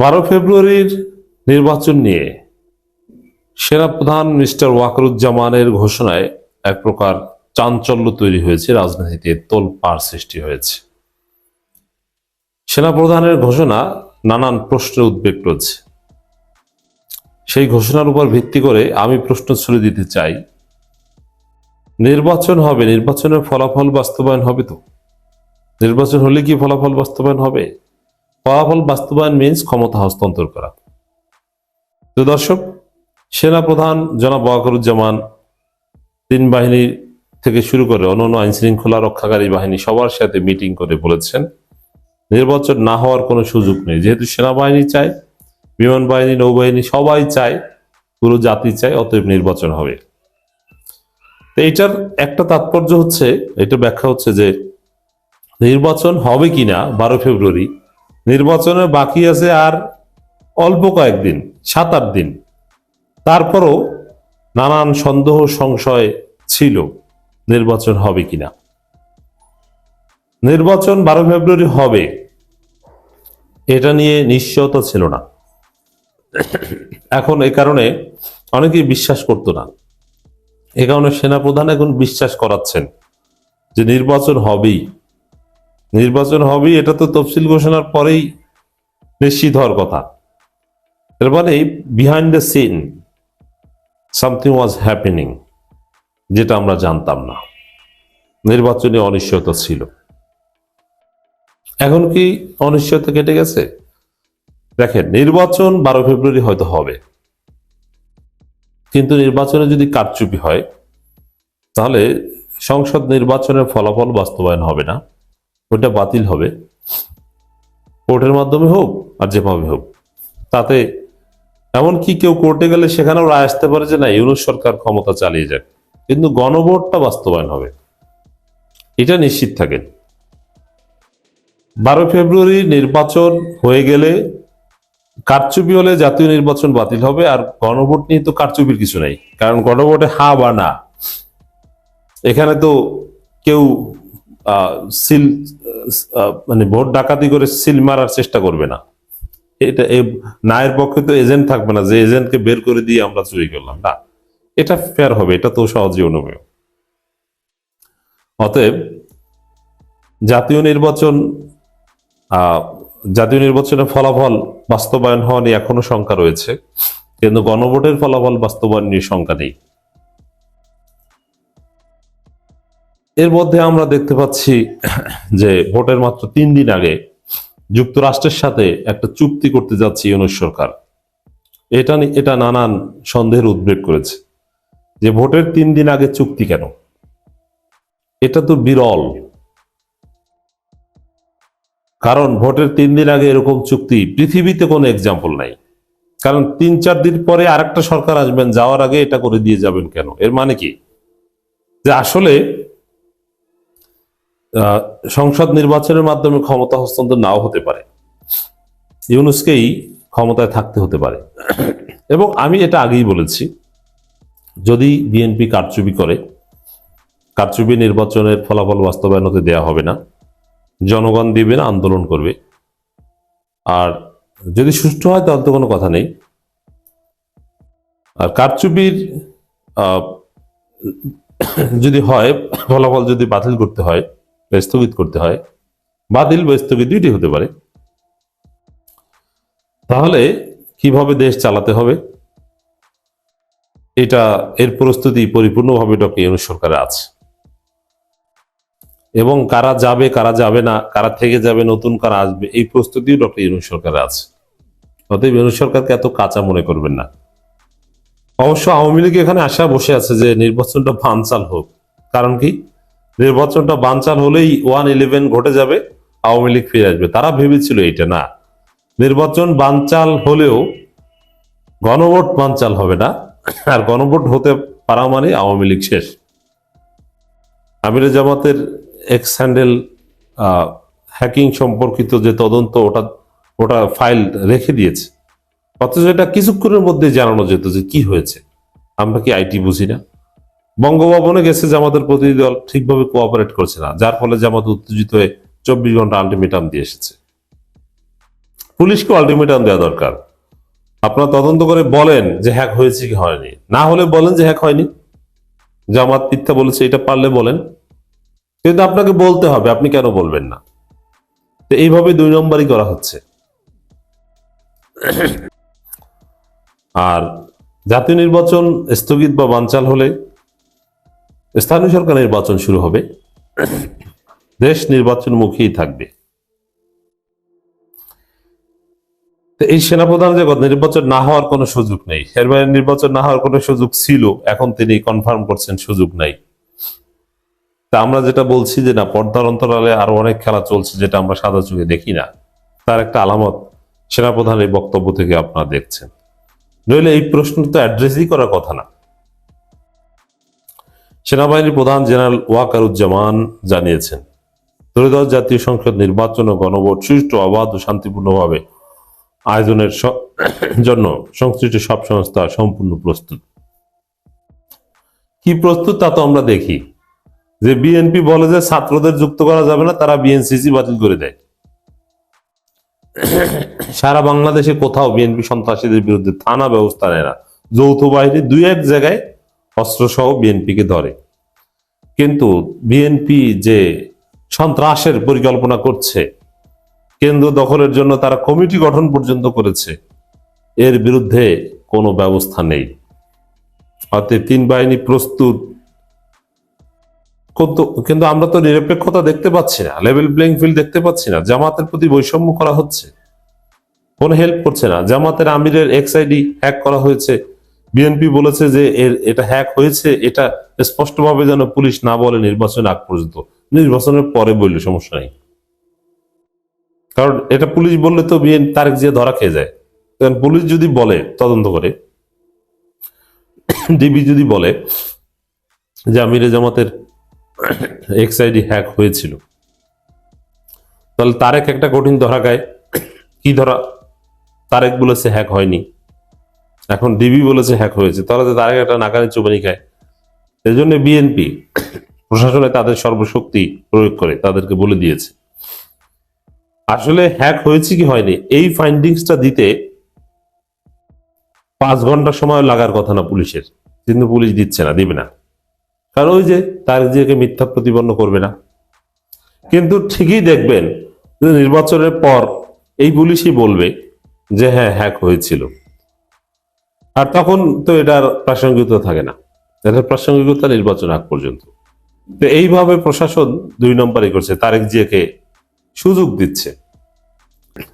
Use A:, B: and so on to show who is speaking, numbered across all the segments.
A: বারো ফেব্রুয়ারির নির্বাচন নিয়ে সেনাপ্রধান মিস্টার ওয়াকরুজ্জামানের ঘোষণায় এক প্রকার চাঞ্চল্য তৈরি হয়েছে, রাজনীতিতে তোলপাড় সৃষ্টি হয়েছে। সেনাপ্রধানের ঘোষণা নানান প্রশ্নের উদ্বেগ রয়েছে সেই ঘোষণার উপর ভিত্তি করে আমি প্রশ্ন ছুড়ে দিতে চাই, নির্বাচন হবে, নির্বাচনের ফলাফল বাস্তবায়ন হবে তো? নির্বাচন হলে কি ফলাফল বাস্তবায়ন হবে? ফলাফল বাস্তবায়ন মিন্স ক্ষমতা হস্তান্তর করা। তো দর্শক সেনাপ্রধান জনাব ওয়াকরুজ্জামান তিন বাহিনীর থেকে শুরু করে অন্যান্য আইন শৃঙ্খলা রক্ষাকারী বাহিনী সবার সাথে মিটিং করে বলেছেন, নির্বাচন না হওয়ার কোনো সুযোগ নেই। যেহেতু সেনাবাহিনী চায় বিমান বাহিনী নৌবাহিনী সবাই চায়, পুরো জাতি চায়, অতএব নির্বাচন হবে। তো এইটার একটা তাৎপর্য হচ্ছে, এটা ব্যাখ্যা হচ্ছে যে নির্বাচন হবে কিনা, বারো ফেব্রুয়ারি নির্বাচনের বাকি আছে আর অল্প কয়েকদিন, সাত আট দিন। তারপরও নানান সন্দেহ, সংশয় ছিল নির্বাচন হবে কিনা। নির্বাচন বারো ফেব্রুয়ারি হবে, এটা নিয়ে নিশ্চয়তা ছিল না। এখন এ কারণে অনেকেই বিশ্বাস করতো না। এ কারণে সেনাপ্রধান এখন বিশ্বাস করাচ্ছেন যে নির্বাচন হবেই। নির্বাচন হবেই, এটা তো তফসিল ঘোষণার পরেই নিশ্চিত হওয়ার কথা। এর মানে behind the scene something was happening যেটা আমরা জানতাম না। নির্বাচনে অনিশ্চয়তা ছিল। এখন কি অনিশ্চয়তা কেটে গেছে? দেখেন, নির্বাচন বারো ফেব্রুয়ারি হয়তো হবে। কিন্তু নির্বাচনে যদি কারচুপি হয়, তাহলে সংসদ নির্বাচনের ফলাফল বাস্তবায়ন হবে না। ওটা বাতিল হবে। কোর্টের মাধ্যমে হোক আর যেভাবে হোক। তাতে এমনকি কেউ কোর্টে গেলে সেখানেও রায় আসতে পারে যে না ইউনুস সরকার ক্ষমতা চালিয়ে যাক। কিন্তু গণভোটটা বাস্তবায়ন হবে। এটা নিশ্চিত থাকেন বারো ফেব্রুয়ারি নির্বাচন হয়ে গেলে কারচুপি হলে জাতীয় নির্বাচন বাতিল হবে আর গণভোট নিয়ে তো কারচুপির কিছু নাই। কারণ গণভোটে হা বা না। এখানে তো কেউ সিল মানে ভোট ডাকাতি করে সিল মারার চেষ্টা করবে না। এটা নায়ের পক্ষে তো এজেন্ট থাকবে না, যে এজেন্টকে বের করে দিয়ে আমরা চুরি করলাম। না, এটা ফেয়ার হবে, এটা তো সহজে অনুমেয় অতএব জাতীয় নির্বাচন জাতীয় নির্বাচনের ফলাফল বাস্তবায়ন হওয়া নিয়ে এখনও শঙ্কা রয়েছে, কিন্তু গণভোটের ফলাফল বাস্তবায়ন নিয়ে শঙ্কা নেই। এর মধ্যে আমরা দেখতে পাচ্ছি যে ভোটের মাত্র তিন দিন আগে যুক্তরাষ্ট্রের সাথে একটা চুক্তি করতে যাচ্ছে ইউনুস সরকার। এটা এটা নানান সন্দেহের উদ্বেগ করেছে। যে ভোটের তিন দিন আগে চুক্তি কেন? এটা তো বিরল। কারণ ভোটের তিন দিন আগে এরকম চুক্তি পৃথিবীতে কোনো এক্সাম্পল নাই। কারণ তিন চার দিন পরে আরেকটা সরকার আসবেন, যাওয়ার আগে এটা করে দিয়ে যাবেন কেন? এর মানে কি? যে আসলে সংসদ নির্বাচনের মাধ্যমে ক্ষমতা হস্তান্তর নাও হতে পারে। ইউনুসকেই ক্ষমতায় থাকতে হতে পারে। এবং আমি এটা আগেই বলেছি, যদি বিএনপি কারচুপি করে, কারচুপি নির্বাচনের ফলাফল বাস্তবায়ন হতে দেওয়া হবে না, জনগণ দিবে না, আন্দোলন করবে। আর যদি সুষ্ঠু হয়, তাহলে তো কোনো কথা নেই। আর কারচুপির যদি হয়, ফলাফল যদি বাতিল করতে হয় স্থগিত করতে হয়। বাতিল বা স্থগিত দুইটি হতে পারে। তাহলে কীভাবে দেশ চালাতে হবে? এটা এর প্রস্তুতি পরিপূর্ণভাবে ডক্টর ইউনুস সরকারে আছে। এবং কারা যাবে কারা যাবে না, কারা থেকে যাবে, নতুন কারা আসবে, এই প্রস্তুতিও ডক্টর ইউনুস সরকারে আছে। অতএব ইউনুস সরকারকে এত কাঁচা মনে করবেন না। অবশ্য আওয়ামী লীগ এখানে আশা বসে আছে যে নির্বাচনটা বানচাল হোক। কারণ কি? নির্বাচনটা বানচাল হলেই ওয়ান ইলেভেন ঘটে যাবে, আওয়ামী লীগ ফিরে আসবে। তারা ভেবেছিল এটা না। নির্বাচন বানচাল হলেও গণভোট বানচাল হবে না, আর গণভোট হতে পারা মানে আওয়ামী লীগ শেষ। আমির জামাতের এক্স হ্যান্ডেল হ্যাকিং সম্পর্কিত যে তদন্ত, ওটা ওটা ফাইল রেখে দিয়েছে। অথচ এটা কিছুক্ষণের মধ্যে জানানো যেত যে কি হয়েছে। আমরা কি আইটি বুঝি না? বঙ্গভবনে গেছে জামাতের প্রতিনিধি দল ঠিকভাবে কোঅপারেট করছে না, যার ফলে জামাত উত্তেজিত হয়ে চব্বিশ ঘণ্টা আলটিমেটাম দিয়ে এসেছে। পুলিশকে আলটিমেটাম দেওয়া দরকার। আপনারা তদন্ত করে বলেন যে হ্যাক হয়েছে কি হয়নি। না হলে বলেন যে হ্যাক হয়নি। জামাত মিথ্যা বলেছে, এটা পারলে বলেন। কিন্তু আপনাকে বলতে হবে, আপনি কেন বলবেন না? তো এইভাবে দুই নম্বরই করা হচ্ছে। আর জাতীয় নির্বাচন স্থগিত বা বানচাল হলে স্থানীয় সরকার নির্বাচন শুরু হবে। দেশ নির্বাচনমুখী থাকবে। এই সেনাপ্রধান যে নির্বাচন না হওয়ার কোনো সুযোগ নেই। এর নির্বাচন না হওয়ার কোনো সুযোগ ছিল, এখন তিনি কনফার্ম করছেন সুযোগ নাই। তা আমরা যেটা বলছি যে না, পর্দার অন্তরালে আরও অনেক খেলা চলছে যেটা আমরা সাদা চোখে দেখি না। তার একটা আলামত সেনাপ্রধানের বক্তব্য থেকে আপনারা দেখছেন। নইলে এই প্রশ্ন তো অ্যাড্রেসই করার কথা না। সেনাবাহিনীর প্রধান জেনারেল ওয়াকারুজ্জামান জানিয়েছেন, ত্রয়োদশ জাতীয় সংসদ নির্বাচন ও গণভোট সুষ্ঠু, অবাধ ও শান্তিপূর্ণভাবে আয়োজনের জন্য সংশ্লিষ্ট সব সংস্থা সম্পূর্ণ প্রস্তুত। কি প্রস্তুত তা তো আমরা দেখি। যে বিএনপি বলে যে ছাত্রদের যুক্ত করা যাবে না, তারা বিএনসিসি বাতিল করে দেয়। সারা বাংলাদেশে কোথাও বিএনপি সন্ত্রাসীদের বিরুদ্ধে থানা ব্যবস্থা নেয় না। যৌথ বাহিনী দুই এক জায়গায় অস্ত্র সহ বিএনপিকে ধরে। কিন্তু বিএনপি যে সন্ত্রাসের পরিকল্পনা করছে, কেন্দ্র দখলের জন্য তারা কমিটি গঠন পর্যন্ত করেছে, এর বিরুদ্ধে কোনো ব্যবস্থা নেই। অতএব তিন বাহিনী প্রস্তুত। কিন্তু আমরা তো নিরপেক্ষতা দেখতে পাচ্ছি না লেভেল প্লেইং ফিল্ড দেখতে পাচ্ছি না, জামাতের প্রতি বৈষম্য করা হচ্ছে। কোনো হেল্প করছে না, জামাতের আমিরের এক্স আইডি হ্যাক করা হয়েছে। বিএনপি বলেছে যে এর, এটা হ্যাক হয়েছে, এটা স্পষ্টভাবে যেন পুলিশ না বলে নির্বাচন আগ পর্যন্ত। নির্বাচনের পরে বললে সমস্যা নেই। কারণ এটা পুলিশ বললে তো বিএন তারেক জিয়া ধরা খেয়ে যায়। কারণ পুলিশ যদি বলে তদন্ত করে ডিবি যদি বলে যে আমিরে জামাতের এক্স আইডি হ্যাক হয়েছিল, তাহলে তারেক একটা কঠিন ধরা গায় কি ধরা? তারেক বলেছে হ্যাক হয়নি। এখন ডিবি বলেছে হ্যাক হয়েছে। তাহলে তো তারেক একটা নাকানি চুবানি খায়। এই জন্য বিএনপি প্রশাসনে তাদের সর্বশক্তি প্রয়োগ করে, তাদেরকে বলে দিয়েছে। আসলে হ্যাক হয়েছে কি হয়নি? এই ফাইন্ডিংসটা দিতে পাঁচ ঘণ্টা সময় লাগার কথা না পুলিশের। কিন্তু পুলিশ দিচ্ছে না, দিবে না। কারণ ওই যে তার জিয়াকে মিথ্যা প্রতিপন্ন করবে না। কিন্তু ঠিকই দেখবেন নির্বাচনের পর এই পুলিশই বলবে যে হ্যাঁ হ্যাক হয়েছিল। আর তখন তো এটার প্রাসঙ্গিকতা থাকে না। এটার প্রাসঙ্গিকতা নির্বাচন আগ পর্যন্ত। তো এইভাবে প্রশাসন দুই নম্বরই করছে, তারেক জিয়াকে সুযোগ দিচ্ছে।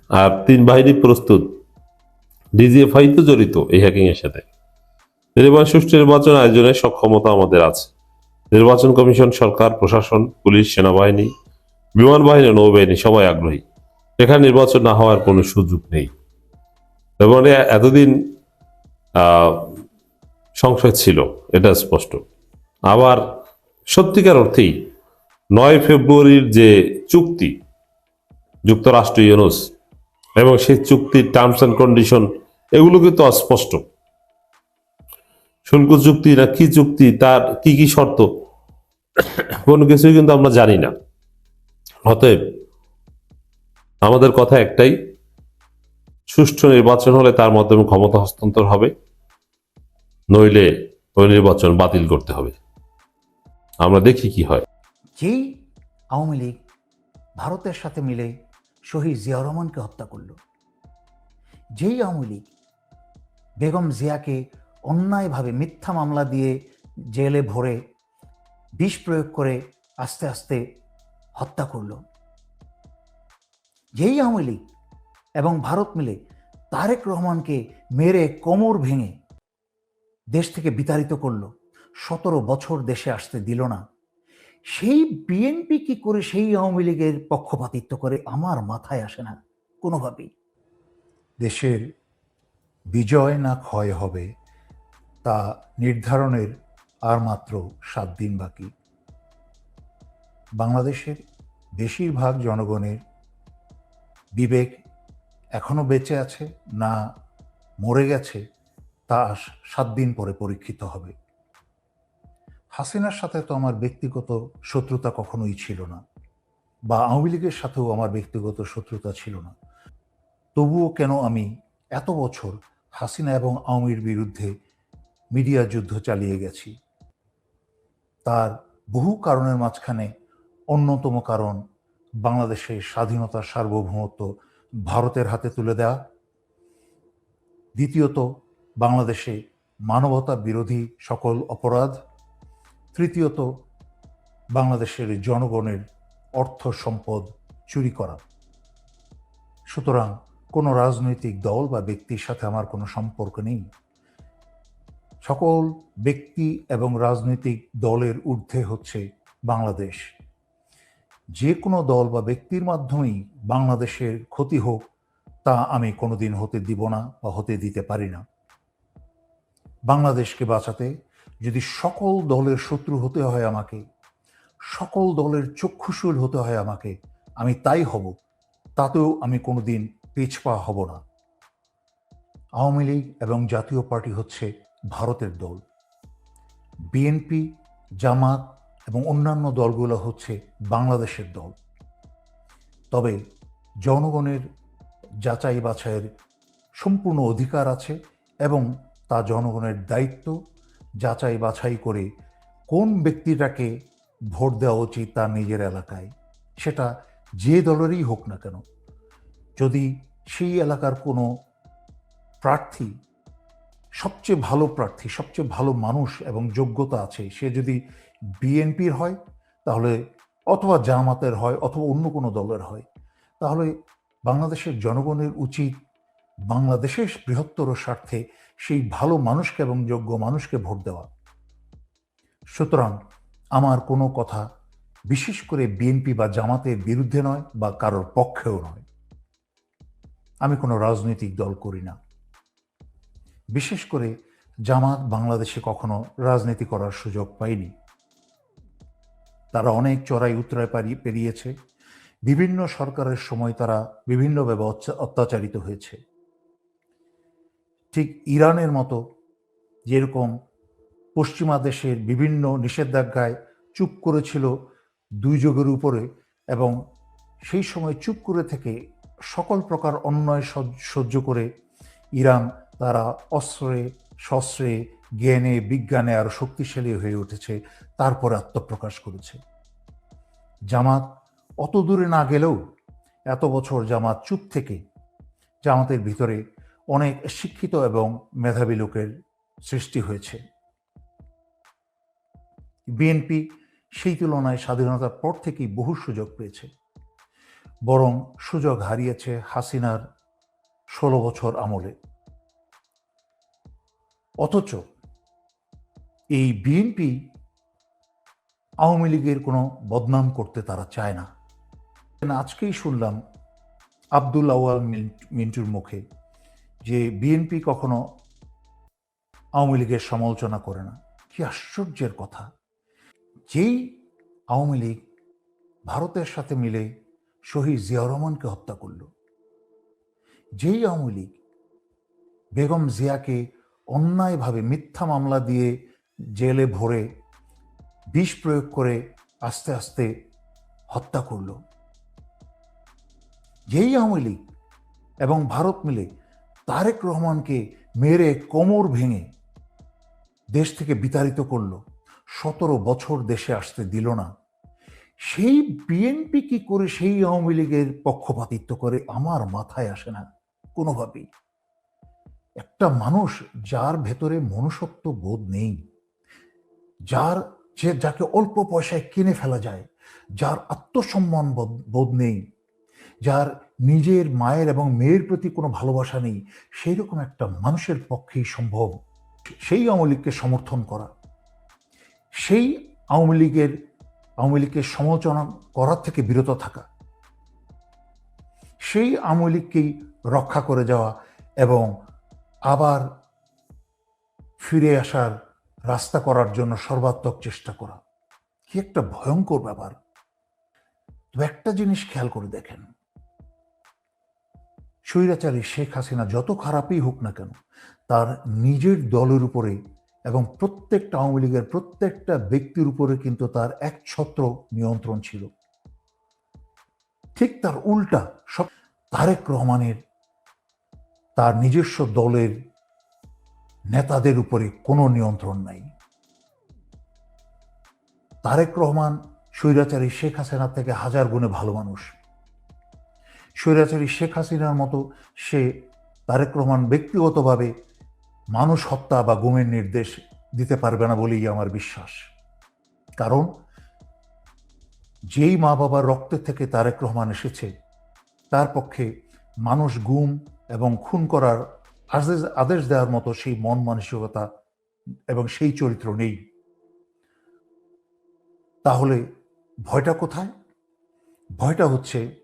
A: আর তিন বাহিনী প্রস্তুত। ডিজিএফআই তো জড়িত এই হ্যাকিং এর সাথে। নির্বাচন সুষ্ঠু নির্বাচন আয়োজনের সক্ষমতা আমাদের আছে। নির্বাচন কমিশন, সরকার, প্রশাসন, পুলিশ, সেনাবাহিনী, বিমান বাহিনী, নৌবাহিনী সবাই আগ্রহী। এখানে নির্বাচন না হওয়ার কোনো সুযোগ নেই। এবং এতদিন সংশয় ছিল, এটা স্পষ্ট। আবার সত্যিকার অর্থেই নয় ফেব্রুয়ারির যে চুক্তি, যুক্তরাষ্ট্র ইউনুস এবং সেই চুক্তির টার্মস অ্যান্ড কন্ডিশন এগুলো কিন্তু অস্পষ্ট। শুল্ক চুক্তি না কি চুক্তি, তার কি কি শর্ত, কোনো কিছুই কিন্তু আমরা জানি না। অতএব আমাদের কথা একটাই সুষ্ঠু নির্বাচন হলে তার মাধ্যমে ক্ষমতা হস্তান্তর হবে। নইলে ওই নির্বাচন বাতিল করতে হবে। আমরা দেখি কি হয়।
B: যেই আওয়ামী লীগ ভারতের সাথে মিলে শহীদ জিয়া রহমানকে হত্যা করল, যেই আওয়ামী লীগ বেগম জিয়াকে অন্যায়ভাবে মিথ্যা মামলা দিয়ে জেলে ভরে বিষ প্রয়োগ করে আস্তে আস্তে হত্যা করল, যেই আওয়ামী লীগ এবং ভারত মিলে তারেক রহমানকে মেরে কোমর ভেঙে দেশ থেকে বিতাড়িত করল। সতেরো বছর দেশে আসতে দিল না। সেই বিএনপি কি করে সেই আওয়ামী লীগের পক্ষপাতিত্ব করে আমার মাথায় আসে না কোনোভাবেই।
C: দেশের বিজয় না ক্ষয় হবে তা নির্ধারণের আর মাত্র সাত দিন বাকি। বাংলাদেশের বেশিরভাগ জনগণের বিবেক এখনও বেঁচে আছে না মরে গেছে, তা সাত দিন পরে পরীক্ষিত হবে। হাসিনার সাথে তো আমার ব্যক্তিগত শত্রুতা কখনোই ছিল না, বা আওয়ামী লীগের সাথেও আমার ব্যক্তিগত শত্রুতা ছিল না। তবুও কেন আমি এত বছর হাসিনা এবং আওয়ামীর বিরুদ্ধে মিডিয়া যুদ্ধ চালিয়ে গেছি? তার বহু কারণের মাঝখানে অন্যতম কারণ বাংলাদেশের স্বাধীনতা সার্বভৌমত্ব ভারতের হাতে তুলে দেওয়া দ্বিতীয়ত, বাংলাদেশে মানবতা বিরোধী সকল অপরাধ। তৃতীয়ত, বাংলাদেশের জনগণের অর্থ সম্পদ চুরি করা। সুতরাং কোনো রাজনৈতিক দল বা ব্যক্তির সাথে আমার কোনো সম্পর্ক নেই। সকল ব্যক্তি এবং রাজনৈতিক দলের ঊর্ধ্বে হচ্ছে বাংলাদেশ। যে কোনো দল বা ব্যক্তির মাধ্যমেই বাংলাদেশের ক্ষতি হোক, তা আমি কোনোদিন হতে দিব না বা হতে দিতে পারি না। বাংলাদেশকে বাঁচাতে যদি সকল দলের শত্রু হতে হয় আমাকে, সকল দলের চক্ষুশূল হতে হয় আমাকে, আমি তাই হব, তাতেও আমি কোনোদিন পিছপা হব না। আওয়ামী লীগ এবং জাতীয় পার্টি হচ্ছে ভারতের দল। বিএনপি, জামাত এবং অন্যান্য দলগুলো হচ্ছে বাংলাদেশের দল। তবে জনগণের যাচাই বাছাইয়ের সম্পূর্ণ অধিকার আছে এবং তা জনগণের দায়িত্ব যাচাই বাছাই করে কোন ব্যক্তিটাকে ভোট দেওয়া উচিত তার নিজের এলাকায়, সেটা যে দলেরই হোক না কেন। যদি সেই এলাকার কোনো প্রার্থী, সবচেয়ে ভালো প্রার্থী, সবচেয়ে ভালো মানুষ এবং যোগ্যতা আছে, সে যদি বিএনপির হয়, তাহলে অথবা জামাতের হয়, অথবা অন্য কোনো দলের হয়, তাহলে বাংলাদেশের জনগণের উচিত বাংলাদেশের বৃহত্তর স্বার্থে সেই ভালো মানুষকে এবং যোগ্য মানুষকে ভোট দেওয়া। সুতরাং আমার কোনো কথা বিশেষ করে বিএনপি বা জামাতের বিরুদ্ধে নয় বা কারোর পক্ষেও নয়। আমি কোনো রাজনৈতিক দল করি না। বিশেষ করে জামাত বাংলাদেশে কখনো রাজনীতি করার সুযোগ পায়নি তারা অনেক চড়াই উত্তরায় পারি, পেরিয়েছে। বিভিন্ন সরকারের সময় তারা বিভিন্নভাবে অত্যা- অত্যাচারিত হয়েছে। ঠিক ইরানের মতো যেরকম পশ্চিমা দেশের বিভিন্ন নিষেধাজ্ঞায় চুপ করেছিল দুই যুগের উপরে এবং সেই সময় চুপ করে থেকে সকল প্রকার অন্যায় সহ্য- সহ্য করে ইরান তারা অস্ত্রে শস্ত্রে জ্ঞানে, বিজ্ঞানে আরও শক্তিশালী হয়ে উঠেছে, তারপরে আত্মপ্রকাশ করেছে। জামাত অত দূরে না গেলেও এত বছর জামাত চুপ থেকে জামাতের ভিতরে অনেক শিক্ষিত এবং মেধাবী লোকের সৃষ্টি হয়েছে। বিএনপি সেই তুলনায় স্বাধীনতার পর থেকেই বহু সুযোগ পেয়েছে। বরং সুযোগ হারিয়েছে হাসিনার ষোলো বছর আমলে। অথচ এই বিএনপি আওয়ামী লীগের কোনো বদনাম করতে তারা চায় না। আজকেই শুনলাম আব্দুল আওয়াল মিন্টুর মুখে যে বিএনপি কখনো আওয়ামী লীগের সমালোচনা করে না। কি আশ্চর্যের কথা। যেই আওয়ামী লীগ ভারতের সাথে মিলে শহীদ জিয়াউর রহমানকে হত্যা করল, যেই আওয়ামী লীগ বেগম জিয়াকে অন্যায়ভাবে মিথ্যা মামলা দিয়ে জেলে ভরে বিষ প্রয়োগ করে আস্তে আস্তে হত্যা করল। যেই আওয়ামী লীগ এবং ভারত মিলে তারেক রহমানকে মেরে কোমর ভেঙে দেশ থেকে বিতাড়িত করল, সতেরো বছর দেশে আসতে দিল না। সেই বিএনপি কি করে সেই আওয়ামী লীগের পক্ষপাতিত্ব করে আমার মাথায় আসে না কোনোভাবেই। একটা মানুষ যার ভেতরে মনুষ্যত্ব বোধ নেই। যার যে যাকে অল্প পয়সায় কিনে ফেলা যায়, যার আত্মসম্মান বোধ- নেই, যার নিজের মায়ের এবং মেয়ের প্রতি কোনো ভালোবাসা নেই সেই রকম একটা মানুষের পক্ষেই সম্ভব সেই আওয়ামী লীগকে সমর্থন করা। সেই আওয়ামী লীগের, আওয়ামী লীগকে সমালোচনা করার থেকে বিরত থাকা। সেই আওয়ামী লীগকেই রক্ষা করে যাওয়া এবং আবার ফিরে আসার রাস্তা করার জন্য সর্বাত্মক চেষ্টা করা। কি একটা ভয়ঙ্কর ব্যাপার। তবে একটা জিনিস খেয়াল করে দেখেন। স্বৈরাচারী শেখ হাসিনা যত খারাপই হোক না কেন, তার নিজের দলের উপরে এবং প্রত্যেকটা আওয়ামী লীগের প্রত্যেকটা ব্যক্তির উপরে কিন্তু তার এক ছত্র নিয়ন্ত্রণ ছিল। ঠিক তার উল্টা সব তারেক রহমানের তার নিজস্ব দলের নেতাদের উপরে কোনো নিয়ন্ত্রণ নাই। তারেক রহমান স্বৈরাচারী শেখ হাসিনা থেকে হাজার গুণে ভালো মানুষ। স্বৈরাচারী শেখ হাসিনার মতো সে তারেক রহমান ব্যক্তিগতভাবে মানুষ হত্যা বা গুমের নির্দেশ দিতে পারবে না বলেই আমার বিশ্বাস। কারণ যেই মা বাবার রক্তের থেকে তারেক রহমান এসেছে, তার পক্ষে মানুষ গুম এবং খুন করার আদেশ আদেশ দেওয়ার মতো সেই মন মানসিকতা এবং সেই চরিত্র নেই। তাহলে ভয়টা কোথায়? ভয়টা হচ্ছে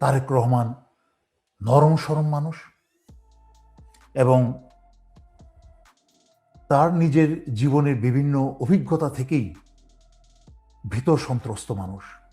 C: তারেক রহমান নরম সরম মানুষ এবং তার নিজের জীবনের বিভিন্ন অভিজ্ঞতা থেকেই ভীত সন্ত্রস্ত মানুষ।